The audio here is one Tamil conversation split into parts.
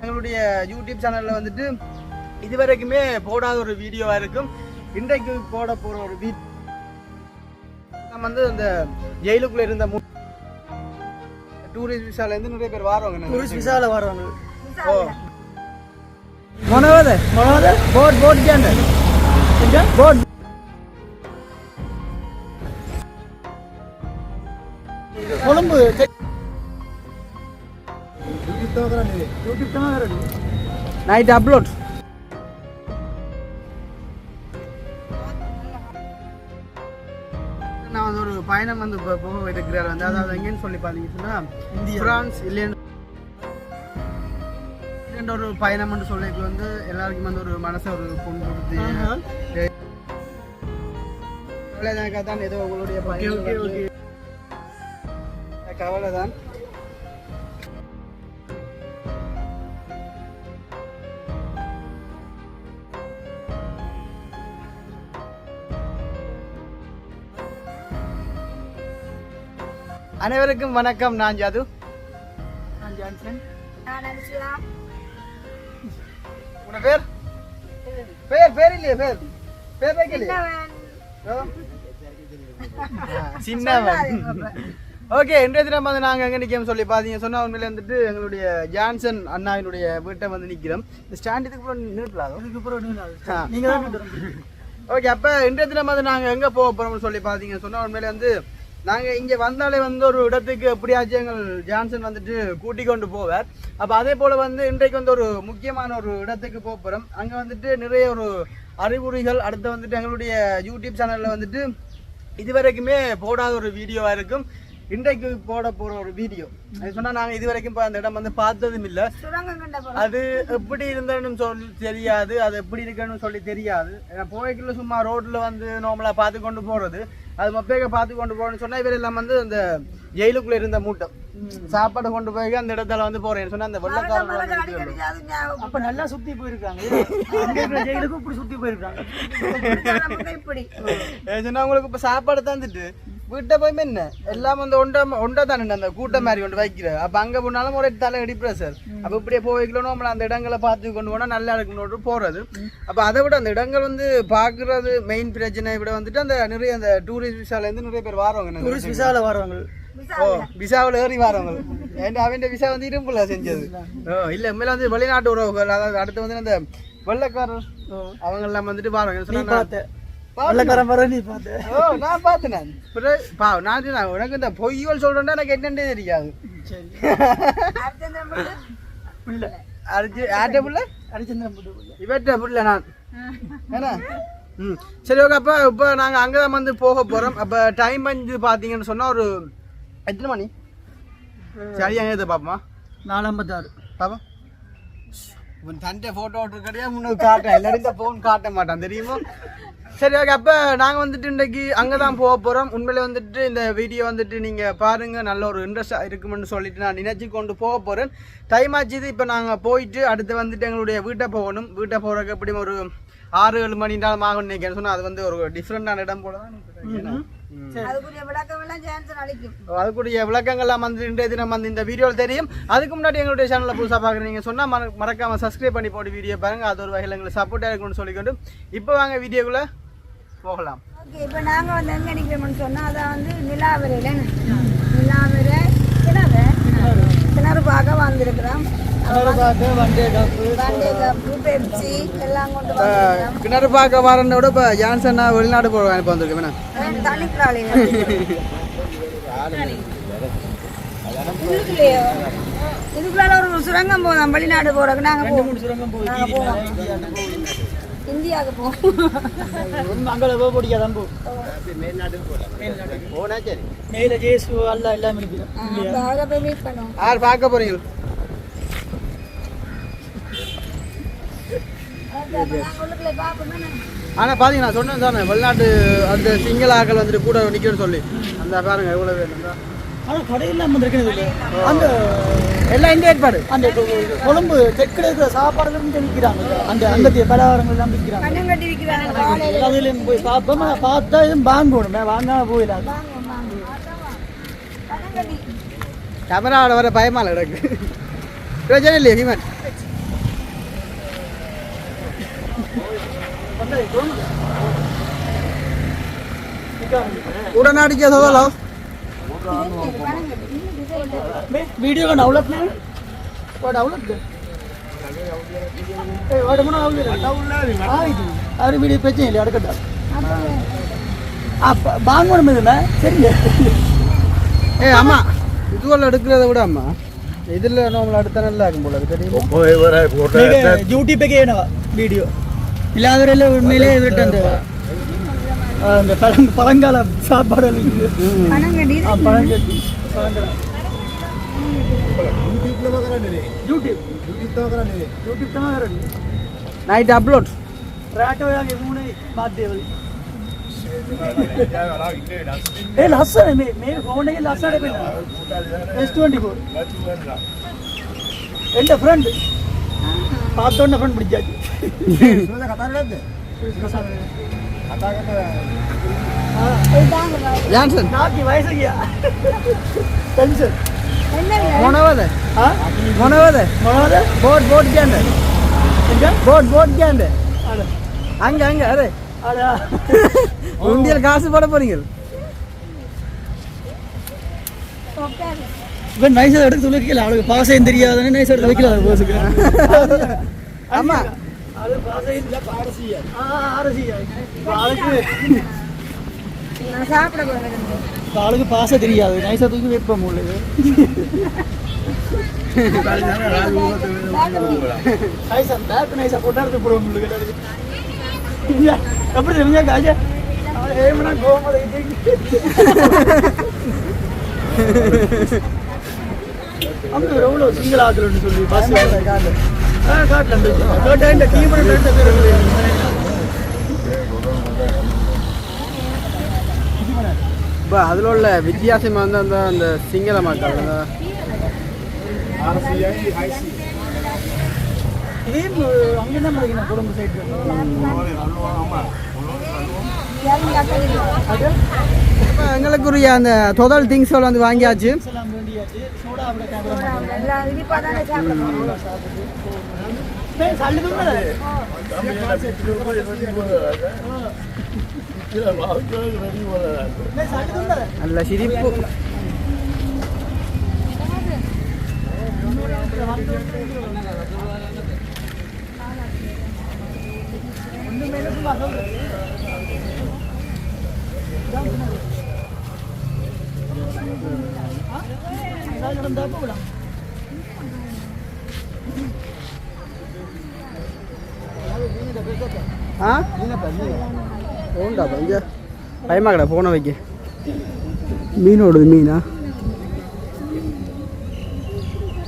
எங்களுடைய யூடியூப் சேனல்ல வந்துட்டு இதுவரைக்குமே போடாத ஒரு வீடியோவா இருக்கும். இன்றைக்கு போட போற ஒரு வீடியோ நம்ம வந்து இந்த ஜெயிலுக்குள்ள இருந்த டூரிஸ்ட் விசால இருந்து நிறைய பேர் வாரவங்க. டூரிஸ்ட் விசால வரவங்க. ஓ. மனோத மனோத போட் போட் கேண்ட போட் கொழும்பு நைட் அப்லோட் நான் வந்து ஒரு பயணம் வந்து இப்போ போக இருக்கிறார் வந்து. அதாவது எங்கேன்னு சொல்லி பார்த்தீங்கன்னா. பிரான்ஸ் இல்லைன்ற ஒரு பயணம்னு சொல்லிட்டு வந்து எல்லாருக்கும் வந்து ஒரு மனசை ஒரு கவலைதானக்கா தான் ஏதோ உங்களுடைய பயணம் ஓகே, ஓகே. கவலை தான் அனைவருக்கும் வணக்கம். நான் ஜாது. நான் ஜான்சன். உன பேர்? பேர் பேர் இல்லையே பேர். பேர் வைக்கலையே. சின்னவன். ஓகே இன்றைய தினம் வந்து நாங்கள் எங்கே நிற்கிறோம் சொல்லி பார்த்தீங்க சொன்னால் உண்மையில வந்துட்டு எங்களுடைய ஜான்சன் அண்ணாவினுடைய வீட்டை வந்து நிற்கிறோம் இந்த ஸ்டாண்ட் இதுக்கு அப்புறம் ஓகே அப்போ இன்றைய தினம் வந்து நாங்கள் எங்கே போக போகிறோம்னு சொல்லி பார்த்தீங்க சொன்னால் உண்மையில வந்து நாங்கள் இங்கே வந்தாலே வந்து ஒரு இடத்துக்கு எப்படியாச்சும் எங்கள் ஜான்சன் வந்துட்டு கூட்டி கொண்டு போவார். அப்போ அதே போல் வந்து இன்றைக்கு வந்து ஒரு முக்கியமான ஒரு இடத்துக்கு போக போகிறோம் அங்கே வந்துட்டு நிறைய ஒரு அறிகுறிகள் அடுத்து வந்துட்டு எங்களுடைய யூடியூப் சேனலில் வந்துட்டு இதுவரைக்குமே போடாத ஒரு வீடியோவாக இருக்கும். இன்றைக்கு போட போகிற ஒரு வீடியோ. அது சொன்னால் நாங்கள் இதுவரைக்கும் இப்போ அந்த இடம் வந்து பார்த்ததும் இல்லை. அது எப்படி இருந்ததுன்னு சொல்லி தெரியாது. அது எப்படி இருக்குன்னு சொல்லி தெரியாது. ஏன்னா போய்க்குள்ள சும்மா ரோட்ல வந்து நார்மலா பார்த்து கொண்டு போறது. அது மொப்பேக பார்த்து கொண்டு போறேன்னு சொன்னா இவர் எல்லாம் வந்து அந்த ஜெயிலுக்குள்ள இருந்த மூட்டம் சாப்பாடு கொண்டு போய் அந்த இடத்துல வந்து போறேன்னு சொன்னா அந்த ஞாபகம் அப்ப நல்லா சுத்தி போயிருக்காங்க. ஜெயிலுக்கு இப்படி சுத்தி போயிருக்காங்க. சொன்னா உங்களுக்கு இப்ப சாப்பாடு தந்துட்டு வீட்டை போய் என்ன எல்லாம் வந்து ஒண்டா ஒண்டா தானே அந்த கூட்டம் மாதிரி கொண்டு வைக்கிற அப்ப அங்க போனாலும் ஒரு தலை அடிப்பிற சார் அப்ப இப்படியே போய்க்கணும் நம்மள அந்த இடங்களை பார்த்து கொண்டு போனா நல்லா இருக்குன்னு போறது அப்ப அதை விட அந்த இடங்கள் வந்து பாக்குறது மெயின் பிரச்சனை விட வந்துட்டு அந்த நிறைய அந்த டூரிஸ்ட் விசால இருந்து நிறைய பேர் வாரவங்க டூரிஸ்ட் விசால வரவங்க ஓ விசாவில் ஏறி வரவங்க ஏன்டா அவன் விசா வந்து இரும்புல செஞ்சது ஓ இல்ல உண்மையில வந்து வெளிநாட்டு உறவுகள் அதாவது அடுத்து வந்து அந்த வெள்ளக்காரர் அவங்க எல்லாம் வந்துட்டு வாரவங்க வெள்ளக்காரன் வர நீ பார்த்த ஓ நான் பார்த்தேன் நான். பிறகு பா நான் சொன்னேன், உனக்கு இந்த பொய்யல் சொல்றேன்னா எனக்கு என்னன்னே தெரியாது. யார்கிட்ட புள்ள? இவர்கிட்ட புள்ள நான். ஏன்னா ம். சரி ஓகே அப்போ இப்போ நாங்கள் அங்கே தான் வந்து போக போகிறோம் அப்போ டைம் வந்து பார்த்தீங்கன்னு சொன்னால் ஒரு எத்தனை மணி? சரியா எது பார்ப்போமா நாலு ஐம்பத்தாறு பாப்பா உன் தண்டை ஃபோட்டோ கிடையாது முன்னுக்கு காட்டேன். எல்லாரும் இந்த ஃபோன் காட்ட மாட்டான் தெரியுமா? சரி ஓகே அப்போ நாங்கள் வந்துட்டு இன்றைக்கி அங்கே தான் போக போகிறோம் உண்மையிலே வந்துட்டு இந்த வீடியோ வந்துட்டு நீங்கள் பாருங்கள் நல்ல ஒரு இன்ட்ரெஸ்ட்டாக இருக்குமென்னு சொல்லிட்டு நான் நினச்சி கொண்டு போக போகிறேன் டைம் ஆச்சுது இப்போ நாங்கள் போயிட்டு அடுத்து வந்துட்டு எங்களுடைய வீட்டை போகணும். வீட்டை போகிறதுக்கு எப்படியும் ஒரு ஆறு ஏழு மணி நேரம் ஆகும் நினைக்கிறேன். சொன்னால் அது வந்து ஒரு டிஃப்ரெண்டான இடம் போல தான் அதுக்குரிய விளக்கங்கள்லாம் வந்து இன்றைய தினம் வந்து இந்த வீடியோவில் தெரியும். அதுக்கு முன்னாடி எங்களுடைய சேனலில் புதுசாக பார்க்குறீங்க சொன்னால் மற மறக்காமல் சப்ஸ்கிரைப் பண்ணி போட்டு வீடியோ பாருங்கள் அது ஒரு வகையில் எங்களுக்கு சப்போர்ட்டாக இருக்கும்னு சொல்லிக்கொண்டு இப்போ வாங்க வீடியோக்குள்ளே போகலாம். ஓகே இப்போ நாங்கள் வந்து எங்கே நிற்கிறோம்னு சொன்னால் அதான் வந்து நிலாவரையில் நிலாவரை கிணறு. கிணறு பார்க்க வந்திருக்கிறோம். கிணறு பார்க்க வரனோட இப்போ ஜான்சன்னா வெளிநாடு போக அனுப்ப வந்திருக்கு வேணா இதுக்குள்ளால ஒரு சுரங்கம் போதும் வெளிநாடு போறதுக்கு நாங்க போவோம் மூணு சுரங்கம் இந்தியாவுக்கு போவோம் அங்கே போக பிடிக்காதான் போ போனா சரி மேல ஜேசு அல்ல எல்லாமே இருக்கு யார் பார்க்க போறீங்க ஆனால் பார்த்தீங்க நான் சொன்னேன் தானே வெளிநாட்டு அந்த சிங்கள ஆக்கள் வந்துட்டு கூட நிற்கிறேன்னு சொல்லி. அந்த பாருங்க எவ்வளோ வேணும் ஆனா கடையெல்லாம் வந்திருக்கேன் அந்த எல்லாம் இந்த ஏற்பாடு. அந்த கொழும்பு தெற்குல இருக்கிற சாப்பாடுல இருந்து விற்கிறாங்க. அந்த அங்கத்திய பலகாரங்கள் எல்லாம் விற்கிறாங்க. அதுலயும் போய் பார்ப்போம் பார்த்தா எதுவும் வாங்கணும் கண்ணம் கட்டி கேமராவோட வர பயமால எனக்கு. பிரச்சனை இல்லையே ஹிமன். उड़ना क्या थोड़ा लाओ वीडियो का डाउनलोड नहीं वो डाउनलोड कर ஏய் வாட மன ஆவுல ஆவுல ஆயிடு அவரு வீடியோ பிரச்சனை இல்லை அடக்கடா அப்ப பாங்கணும் இதுமே சரிங்க. ஏய் அம்மா இதுவெல்லாம் எடுக்கிறத விட வீடியோ. இல்லை அவரில் உண்மையிலே இவர்கிட்ட அந்த அந்த பழங் பழங்கால சாப்பாடு இருக்குது பழங்கட்டி பழங்கால யூடியூப். யூடியூப் தான் நைட் அப்லோட் ராட்டோயாக மூணு பாத்தேவல் ఏ లస్సర్ మే మే ఫోన్ ఏ లస్సర్ ఏ పిల్ల ఎస్ 24 ఎంత ఫ్రెండ్ పాతోన్న ఫ్రెండ్ పిడిచాది ஜான்சன் நாற்பது வயசுங்கயா டென்ஷன் මොනවද මොනවද මොනවද බෝඩ් බෝඩ් කියන්න බෝඩ් බෝඩ් කියන්න අංග අංග අර உண்டியல் காசு போட போறீங்க இவன் நைஸ் எடுத்து சொல்லிருக்கல அவளுக்கு பாசம் தெரியாதுன்னு நைஸ் எடுத்து வைக்கல ஆமா இல்லை அரசியா ஆ அரசியா இப்போ ஆளுக்கு பாச தெரியாது. நைஸாக தூக்கி வைப்போம் உள்ளது நைஸா பேக் நைஸாக போட்டா எடுத்து போடுவோம் எல்லாருக்கும். எப்படி தெரிஞ்சா காஜா ஏமனா கோமலை அங்கே எவ்வளோ சிங்கிள் ஆக்கலன்னு சொல்லி பஸ் கேட்டா இந்த டீம் ரெண்டு பேர் இப்போ அதில் உள்ள வித்தியாசமாக வந்து அந்த அந்த சிங்கள மக்கள் அங்கே என்ன மாதிரிங்க குடும்ப சைடு அது இப்போ எங்களுக்குரிய அந்த தொதல் திங்ஸ் வந்து வாங்கியாச்சு எல்லாம் வேண்டியாச்சு சோடா அப்படி கேமரா போகலாம் இனிப்பாக தானே சாப்பிட போகிறோம் சல்லு தூங்கல சல்லு தூங்கல நல்ல சிரிப்பு ஆ? போண்டா பஞ்ச. பயமா கடை போன வைக்க. மீன் ஓடுது மீனா?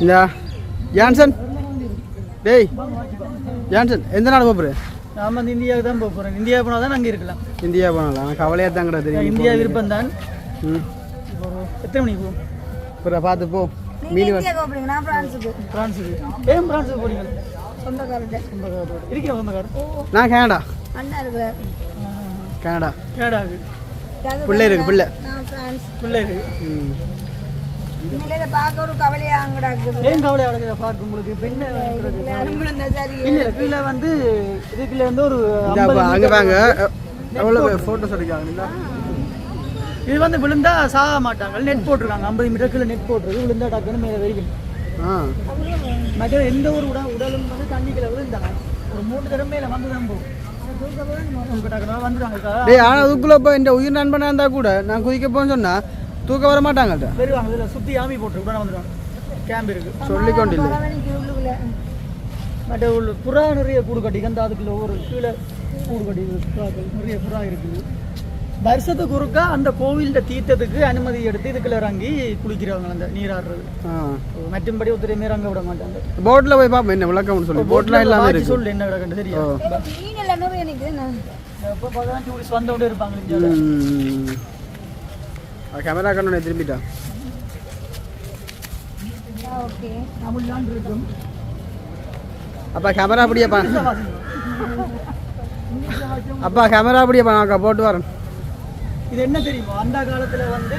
இந்த ஜான்சன். டேய் ஜான்சன் எந்த நாடு போப்புற நாம வந்து இந்தியாவுக்கு தான் போக போறோம். இந்தியா போனால் தான் அங்கே இருக்கலாம். இந்தியா போனலாம் கவலையாக தான் கடை தெரியும் இந்தியா விருப்பம் தான் ம் எத்தனை மணிக்கு போகும் அப்புறம் பார்த்து போ. மீன் நான் பிரான்ஸுக்கு. பிரான்ஸுக்கு. ஏன் பிரான்ஸுக்கு போறீங்க? சொந்தக்காரர்கிட்ட. சொந்தக்காரோட நான் கனடா. அண்ணா கனடா. பிள்ளை இருக்கு பிள்ளை. பிள்ளை இருக்கு. பார்க்க ஒரு கவலையா அங்கடாக்குது ஏன் கவலை அடங்குத பார்க்க உங்களுக்கு? பெண்ணை சரி. இல்ல கீழே வந்து இதுக்குள்ள வந்து ஒரு அங்கே வாங்க எவ்வளோ ஃபோட்டோஸ் எடுக்காங்க இது வந்து விழுந்தா சாக மாட்டாங்க. நெட் போட்டிருக்காங்க ஐம்பது மீட்டர் கீழே நெட் போட்டிருக்கு விழுந்தா டக்குன்னு மேலே வரைக்கும் ஆ. மற்ற எந்த ஒரு உட உடலும் வந்து தண்ணிக்குள்ள விழுந்தாங்க ஒரு மூணு மேலே வந்து தான் போகும் அதுக்குள்ளே இப்போ இந்த உயிர் நண்பனாக இருந்தால் கூட நான் குதிக்க போன்னு சொன்னால் தூக்க வர மாட்டாங்கள்ட்ட. வருவாங்க இதில் சுற்றி ஆமி போட்டு உடனே வந்துடுவாங்க. கேம்ப் இருக்கு. சொல்லி மற்ற உள்ள புறா நிறைய கூடு கட்டி அந்த அதுக்குள்ள ஒரு கீழே கூடு கட்டி நிறைய புறா இருக்குது. வருஷத்துக்கு ஒருக்கா அந்த கோவில்ட தீர்த்தத்துக்கு அனுமதி எடுத்து இதுக்குள்ள இறங்கி குளிக்கிறவங்க அந்த நீராடுறது ஆ. மற்றும்படி ஒருத்தரையுமே இறங்க விட மாட்டாங்க. போட்டில் போய் பார்ப்போம் என்ன விளக்கம்னு சொல்லி. போட்டில் எல்லாமே சொல்லு என்ன கிடக்குன்னு சரியா ஓ. மீன் எல்லாம் டூரிஸ்ட் இருப்பாங்க கேமரா கண்ணு திரும்பிட்டா ஓகே. இருக்கும். அப்பா கேமரா அப்படியே பா. அப்பா கேமரா அப்படியே போட்டு வரேன். இது என்ன தெரியுமா? அந்த காலத்துல வந்து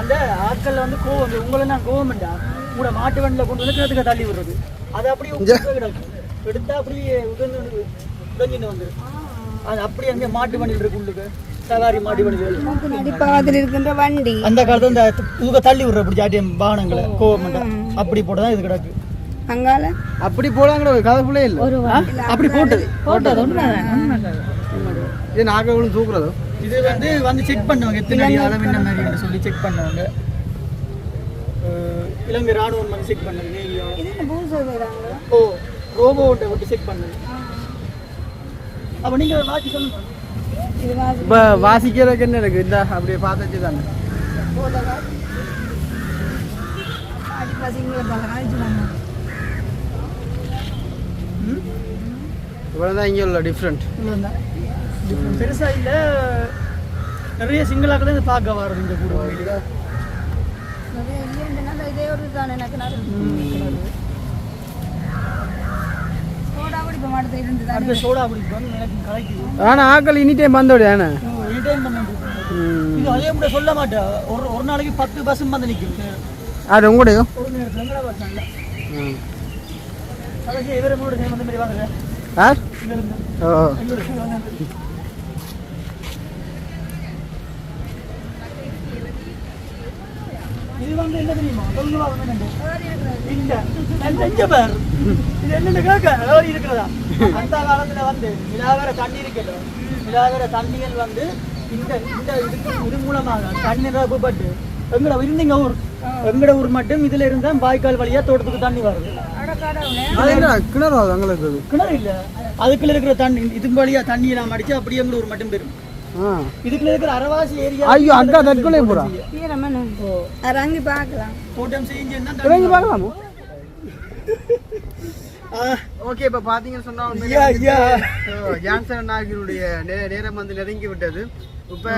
அந்த ஆட்கள் வந்து கோவம் உங்களை நான் கோவம் வேண்டா கூட மாட்டு வண்டியில் கொண்டு வந்து கிணத்துக்கு தள்ளி விடுறது. அது அப்படியே கிடக்கும் எடுத்தா அப்படியே உட்கார்ந்து உடஞ்சின்னு வந்து. அது அப்படி அங்கே மாட்டு வண்டியில் இருக்கு உள்ளுக்கு. சவாரி மாட்டு நடிப்பாகத்தில் இருக்கின்ற வண்டி. அந்த காலத்துல இந்த தூக்க தள்ளி விடுற அப்படி ஜாட்டியம் வாகனங்களை கோவமெண்டா அப்படி தான் இது கிடக்கு. அங்கால? அப்படி போலாங்கிற ஒரு இல்லை? அப்படி போட்டது. போட்டது. இது நாகவளும் தூக்குறதோ? இது வந்து வந்து செக் பண்ணவங்க. எத்தனை அடி அளவு என்ன மாதிரி சொல்லி செக் பண்ணவங்க. இலங்கை ராணுவம் வந்து செக் பண்ணது ஓ ரோபோட்டை விட்டு செக் பண்ணது. அப்போ நீங்கள் மாற்றி சொல்லுங்க. இப்போ வாசிக்கிறதுக்கு என்ன எனக்கு இந்த அப்படியே பார்த்துச்சு தானே. அடிப்பா சிங்கள பழகம் இவ்வளோ தான் இங்கே உள்ள டிஃப்ரெண்ட் இவ்வளவுதான். Different. பெருசா இல்ல. நிறைய சிங்களாக்கள் இதை பார்க்க வர்றது இந்த கூட. நிறைய இல்லைன்னா இதே ஒரு தான் எனக்கு அடுத்த சோடா குடிப்போம் எனக்கு கலைக்குது ஆனால் ஆக்கள் இனி டைம் வந்தோடு ஏன்னா ரிட்டைன் பண்ணிட்டு இது அதே கூட சொல்ல மாட்டேன். ஒரு ஒரு நாளைக்கு பத்து பஸ் வந்து நிற்கும் அது உங்களுடையோ? ஒரு நேரத்தில் இவரை மூணு அந்த மாதிரி வாங்க. ஓ எங்களோட side வாங்க. இது வந்து என்ன தெரியுமா. இல்ல நான் பார் இது என்னன்னு கேட்க இருக்கிறதா அந்த காலத்துல வந்து நிலாவர தண்ணி இருக்கல நிலாவர தண்ணிகள் வந்து இந்த இந்த இதுக்கு இது மூலமாக தண்ணீர் பட்டு எங்கட இருந்தீங்க ஊர் எங்கட ஊர் மட்டும் இதுல இருந்தா வாய்க்கால் வழியா தோட்டத்துக்கு தண்ணி வருது என்ன கிணறு கிணறு இல்ல. அதுக்குள்ள இருக்கிற தண்ணி இது வழியா தண்ணி எல்லாம் அடிச்சு அப்படியே எங்க ஊர் மட்டும் பெறும் ஆ இதுக்குள்ள இருக்கிற அரவாசி ஏரியா ஐயோ அக்கா தற்கொலை போறா. இறங்கி பார்க்கலாம் தோட்டம் செஞ்சு இறங்கி பார்க்கலாமோ? ஆ. ஓகே இப்போ பார்த்தீங்கன்னு சொன்னா உண்மையிலே ஐயா, வந்துட்டு, ஐயா. ஓ, ஜான்சன் நே- நேரம் வந்து நெருங்கி விட்டது இப்ப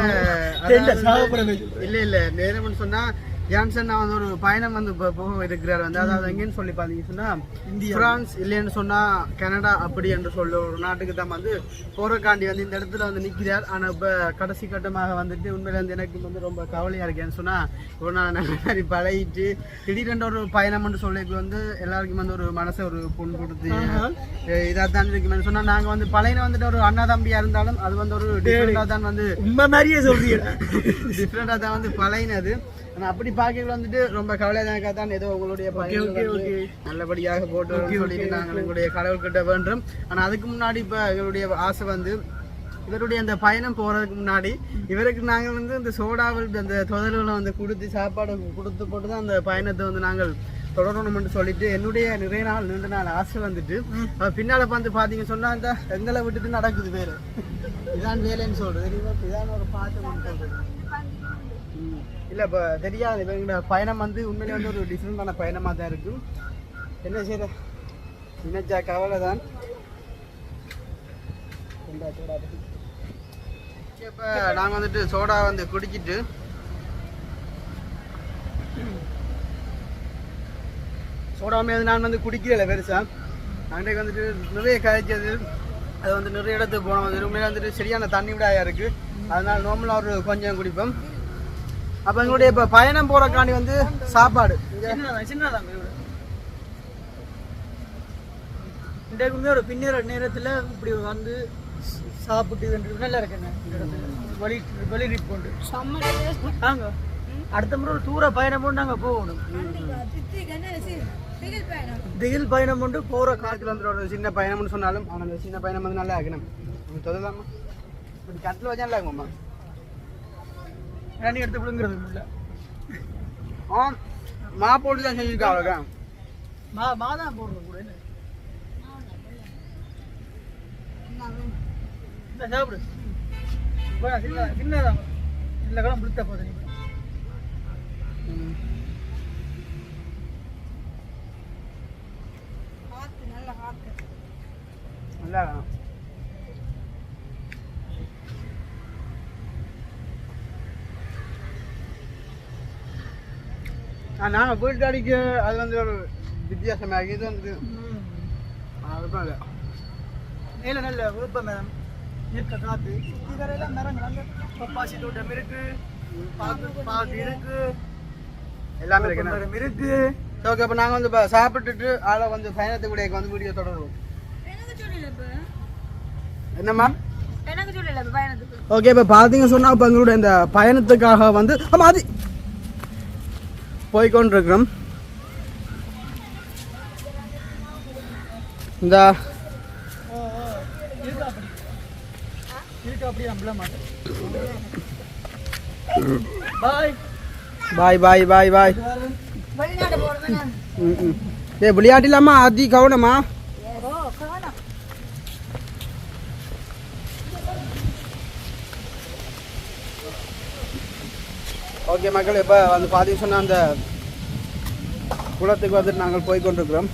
இல்ல இல்ல நேரம்னு சொன்னா ஜான்சன் வந்து ஒரு பயணம் வந்து இப்ப போக இருக்கிறார் வந்து. அதாவது எங்கன்னு சொல்லி பாத்தீங்கன்னு சொன்னா பிரான்ஸ் இல்லைன்னு சொன்னா கனடா அப்படி என்று சொல்ல ஒரு நாட்டுக்கு தான் வந்து போறக்காண்டி வந்து இந்த இடத்துல வந்து நிக்கிறார். ஆனா இப்ப கடைசி கட்டமாக வந்துட்டு உண்மையில வந்து எனக்கு வந்து ரொம்ப கவலையா இருக்கேன்னு சொன்னா ஒரு நாள் நல்ல மாதிரி பழகிட்டு திடீரென்று ஒரு பயணம்னு சொல்லிக்கு வந்து எல்லாருக்கும் வந்து ஒரு மனசை ஒரு பொன் கொடுத்து இதாக தான் இருக்குமே சொன்னா நாங்க வந்து பழையன வந்துட்டு ஒரு அண்ணா தம்பியா இருந்தாலும் அது வந்து ஒரு டிஃப்ரெண்டாக தான் வந்து உண்மை மாதிரியே சொல்றீங்க. டிஃப்ரெண்டாக தான் வந்து பழையினது. ஆனால் அப்படி பார்க்கல வந்துட்டு ரொம்ப கவலையாக தான் ஏதோ உங்களுடைய. நல்லபடியாக போட்டு சொல்லிட்டு நாங்கள் எங்களுடைய கடவுள்கிட்ட வேண்டும் ஆனால் அதுக்கு முன்னாடி இப்போ எங்களுடைய ஆசை வந்து இவருடைய அந்த பயணம் போகிறதுக்கு முன்னாடி இவருக்கு நாங்கள் வந்து இந்த சோடாவில் அந்த தொதல்களை வந்து கொடுத்து சாப்பாடு கொடுத்து போட்டு தான் அந்த பயணத்தை வந்து நாங்கள் தொடரணும்னு சொல்லிட்டு என்னுடைய நிறைய நாள் நீண்ட நாள் ஆசை வந்துட்டு பின்னால வந்து பார்த்தீங்க சொன்னா இந்த எங்களை விட்டுட்டு நடக்குது வேறு இதான் வேலைன்னு சொல்றது தெரியுமா இதான் ஒரு பாட்டு. இல்லை இப்போ தெரியாது. இப்போ எங்களோட பயணம் வந்து உண்மையிலே வந்து ஒரு டிஃப்ரெண்டான பயணமாக தான் இருக்கும் என்ன செய்யற நினைச்சா கவலை தான். இப்போ நாங்கள் வந்துட்டு சோடா வந்து குடிச்சிட்டு சோடாமே அது நான் வந்து குடிக்கிறல பெருசா. அன்றைக்கு வந்துட்டு நிறைய காய்ச்சது அது வந்து நிறைய இடத்துக்கு போனோம். வந்து உண்மையில வந்துட்டு சரியான தண்ணி விடாயா இருக்கு. அதனால நார்மலாக ஒரு கொஞ்சம் குடிப்போம். அப்போ எங்களுடைய இப்போ பயணம் போகிறக்காண்டி வந்து சாப்பாடு. இன்றைக்குமே ஒரு பின்னிற நேரத்துல இப்படி வந்து சாப்பிட்டு நல்லா இருக்குண்ணே இடத்துல. வழி வழி ட்ரிப் கொண்டு நாங்க அடுத்த முறை ஒரு தூர பயணம் கொண்டு நாங்க போகணும். திகில் பயணம். கொண்டு போற காட்டு காலத்தில் வந்து ஒரு சின்ன பயணம்னு சொன்னாலும் ஆனால் அந்த சின்ன பயணம் வந்து நல்லா இருக்கணும். தொடலாமா இப்படி கட்டில் வச்சா நல்லா இருக்குமாம்மா? தண்ணி எடுத்து விழுங்குறது இல்ல. ஆ மா போட்டு தான் செஞ்சுருக்கா அவ்வளோக்கா மா மாதா போடுறது கூட என்ன? சாப்பிடு. போடா, சின்ன சின்னதான் இல்லை கூட பிடித்த போதும். நல்லா நாங்கள் வீட்டு அடிக்க அது வந்து ஒரு வித்தியாசமாக இது வந்து அதுதான் இல்லை நல்ல விருப்பம் மேடம் இருக்க காத்து இதெல்லாம் மரங்கள் அங்க பப்பாசி தோட்டம் இருக்கு பாக்கு பாக்கு இருக்கு எல்லாமே இருக்கு மரம் இருக்கு ஓகே அப்போ நாங்கள் வந்து இப்போ சாப்பிட்டுட்டு ஆளை வந்து பயணத்துக்கு கூட வந்து வீடியோ தொடருவோம் என்னம்மா எனக்கு சொல்லல பயணத்துக்கு ஓகே இப்போ பார்த்தீங்க சொன்னால் இப்போ எங்களுடைய இந்த பயணத்துக்காக வந்து ஆமாம் அது போய்கொண்டிருக்கிறோம். இந்த. பாய். பாய் பாய் பாய் ஏ விளையாட்டிலாமா? அதி கவனமா ஓ காணோம் ஓகே மக்கள் இப்போ வந்து பார்த்தீங்க சொன்னால் அந்த குளத்துக்கு வந்துட்டு நாங்கள் போய் கொண்டிருக்கிறோம்.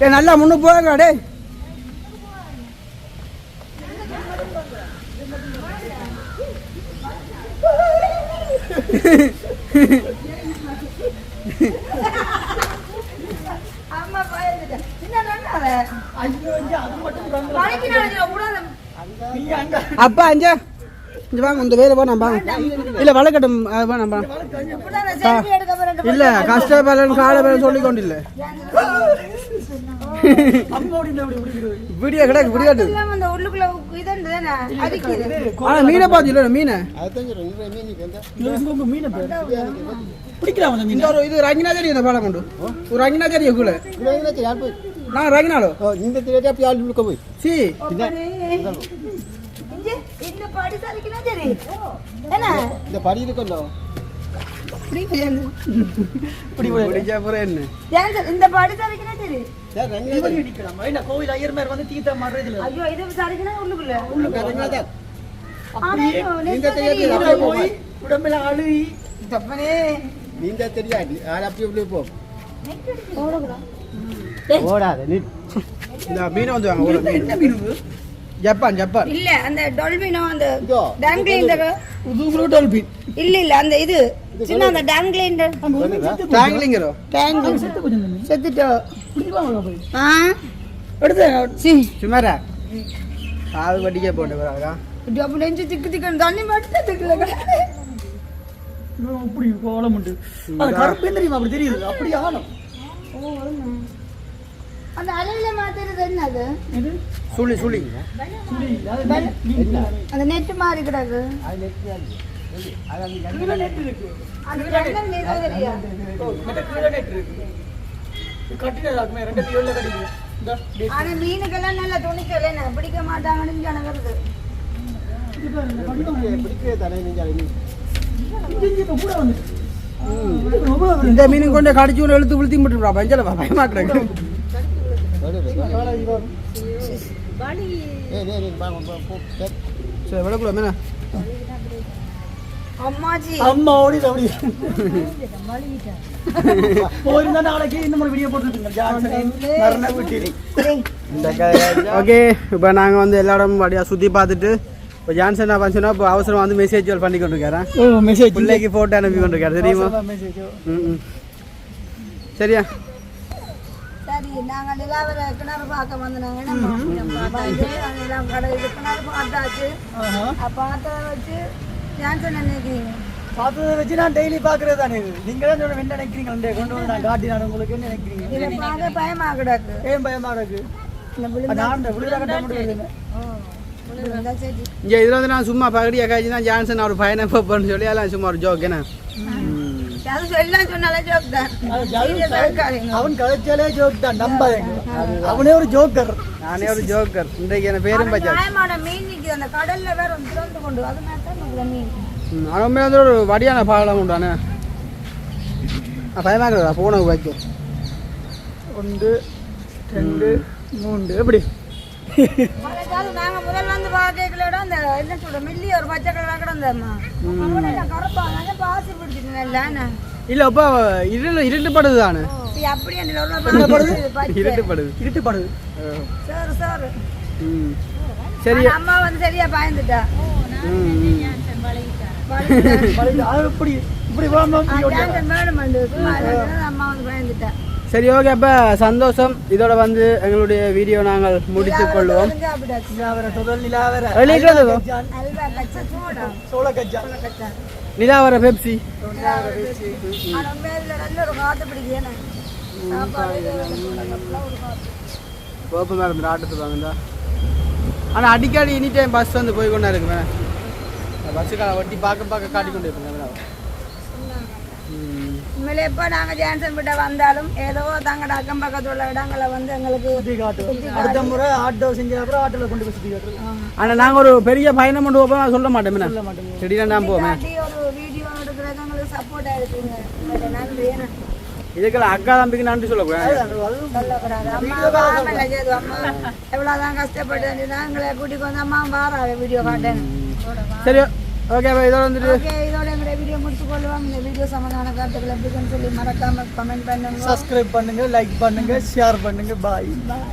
ஏ நல்லா முன்னு போங்க டே அப்பா அஞ்சா இங்க வாங்க இந்த வேலை வேணாம் வாங்க இல்லை வளர்க்கட்டும் அது வேணாம் வாங்க இல்ல கஷ்டப்பலன் காலப்பலன் சொல்லி கொண்டில்ல. அம்மோடி இந்த அப்படி பிடிக்கிறது வீடியோ கிடக்கு விடியாட்டு ஆனா மீனை. பார்த்து இல்லை மீனை? பிடிக்கலாம் இது ரங்கினா தெரியும் இந்த பாலம் கொண்டு ஒரு நான் ரங்கினாலோ சி இந்த பாடி சாதிக்கலாம் சரி சார். இந்த பாடி சரி. கோவில் ஐயர் வந்து தீத்த மாறுறதுல ஐயோ இது உள்ளுக்குள்ள. உடம்புல அழுகி தப்பனே. நீந்த தெரியாது ஆள் அப்படி போ. ஓடாது மீனை வந்து வாங்க ஒரு மீன். Japan Japan. இல்ல அந்த டொல்பினோ அந்த இதோ. டேம் கிளைண்டர் புது டால்பின். இல்ல இல்ல அந்த இது. சின்ன அந்த கிளைண்டர். அங்க ஒரு செத்து தண்ணி செத்துட்டோ? ஆ? எடுத்து. சி. சுமாரா? காது வட்டிக்கே போட்டு வராங்க. டப்பு நெஞ்சு திக்கு திக்கு தண்ணி மட்டும் திக்குல இப்படி கோலம் உண்டு. அது கருப்பு தெரியுமா அப்படி தெரியுது. அப்படி வருமா அந்த அலையில மாத்துறது இது? சுழி சுழி. அது. அந்த நெட் மாதிரி கிடக்கு ஆனா மீனுக்கெல்லாம் நல்ல துணிக்கல பிடிக்க மாட்டாங்கன்னு பாரு, இந்த மீன் கொண்டு கடிச்சு எழுத்து விழுத்தி விட்டுருப்பா பஞ்சல பயமாக்குறாங்க ஏய் நீ நீ பா போ போ சரி. சரி விளக்குள்ள மீனா அம்மாஜி. அம்மா ஓடிது அப்படி போயிருந்தா நாளைக்கு இந்த மாதிரி வீடியோ போட்டுருக்கீங்க ஜான்சன் மரண வீட்டில் ஓகே இப்போ நாங்கள் வந்து எல்லா இடமும் வழியாக சுற்றி பார்த்துட்டு இப்போ ஜான்சன் என்ன பண்ணுச்சுன்னா இப்போ அவசரம் வந்து மெசேஜ் பண்ணி கொண்டு இருக்காரன் ஓ மெசேஜ் பிள்ளைக்கு ஃபோட்டோ அனுப்பி கொண்டு இருக்காரு தெரியுமா. சரியா? சரி நாங்க நிலாவர கிணறு பார்க்க வந்தோம் எல்லாம் கடை இது கிணறு பார்த்தாச்சு பார்த்ததை வச்சு ஜான்சன் நினைக்கிறீங்க பார்த்ததை வச்சு நான் டெய்லி பார்க்கறது தானே இது நீங்க தான் சொல்ல என்ன நினைக்கிறீங்க கொண்டு வந்து நான் காட்டி நான் உங்களுக்கு என்ன நினைக்கிறீங்க பயமா கிடக்கு ஏன் பயமா இருக்கு நான் விழுதா கட்ட இங்கே இதில் வந்து நான் சும்மா பகடியாக காய்ச்சி தான் ஜான்சன் அவர் பையனை போப்பன்னு சொல்லி எல்லாம் சும்மா ஒரு ஜோக் என்ன அவன் கதைச்சாலே ஜோக் தான் நம்பாதீங்க. அவனே ஒரு ஜோக்கர் நானே ஒரு ஜோக்கர் இன்றைக்கு என்ன பேரும் அந்த கடல்ல வேற திறந்து கொண்டு அது மீன். அவன் மேலே வந்து ஒரு வடியான பாகலாம் உண்டானே. பயமாக்குறதா போன வைக்கும். ஒன்று ரெண்டு மூன்று. எப்படி? நாங்க முதல்ல வந்து பார்க்கலோட அந்த என்ன சொல்ற மில்லி ஒரு பச்சை கலர் கிடந்தம்மா கருப்பா பாசி பிடிச்சிட்டு நல்லா இல்லை அப்போ இருள் இருட்டுப்படுது தானே அப்படி அந்த பச்சை இருட்டுப்படுது இருட்டுப்படுது சோறு சோறு ம் சரி ஆனா அம்மா வந்து சரியா பயந்துட்டா இப்படி இப்படி அம்மா வந்து பயந்துட்டா. சரி ஓகே அப்போ சந்தோஷம். இதோட வந்து எங்களுடைய வீடியோ நாங்கள் முடித்துக் கொள்வோம். நிலாவர பெப்சி. கோப்பம் மேடம் இந்த ஆட்டத்துக்கு வாங்கண்டா ஆனால் அடிக்கடி எனி டைம் பஸ் வந்து போய் கொண்டா இருக்கு மேடம் பஸ்ஸுக்கான வட்டி பார்க்க பார்க்க காட்டி கொண்டு இருப்பேன் மேடம். உண்மையிலே எப்போ நாங்கள் ஜான்சன் கிட்ட வந்தாலும் ஏதோ தங்கட அக்கம் பக்கத்துல உள்ள இடங்களை வந்து எங்களுக்கு சுற்றி காட்டு அடுத்த முறை ஆட்டோ செஞ்ச அப்புறம் ஆட்டோவில் கொண்டு போய் சுற்றி காட்டுறோம் ஆனால் நாங்கள் ஒரு பெரிய பயணம் கொண்டு நான் சொல்ல மாட்டேன் மேடம் சொல்ல மாட்டேங்க திடீர்னு நான் போவேன். ஒரு வீடியோ எடுக்கிறது எங்களுக்கு சப்போர்ட்டாக இருக்குங்க நன்றி இதுக்கெல்லாம் அக்கா தம்பிக்கு நன்றி சொல்லக்கூடாது. எவ்வளோதான் கஷ்டப்பட்டு நாங்களே கூட்டிக்கு வந்து அம்மா வாராவே வீடியோ காட்டேன் சரி ஓகே அப்போ இதோட வந்துட்டு ஓகே இதோட எங்களுடைய வீடியோ முடிச்சு கொள்வோம் இந்த வீடியோ சம்மந்தமான கருத்துக்களை எப்படின்னு சொல்லி மறக்காம கமெண்ட் பண்ணுங்க. சப்ஸ்கிரைப் பண்ணுங்க லைக் பண்ணுங்க ஷேர் பண்ணுங்க. பாய் பாய்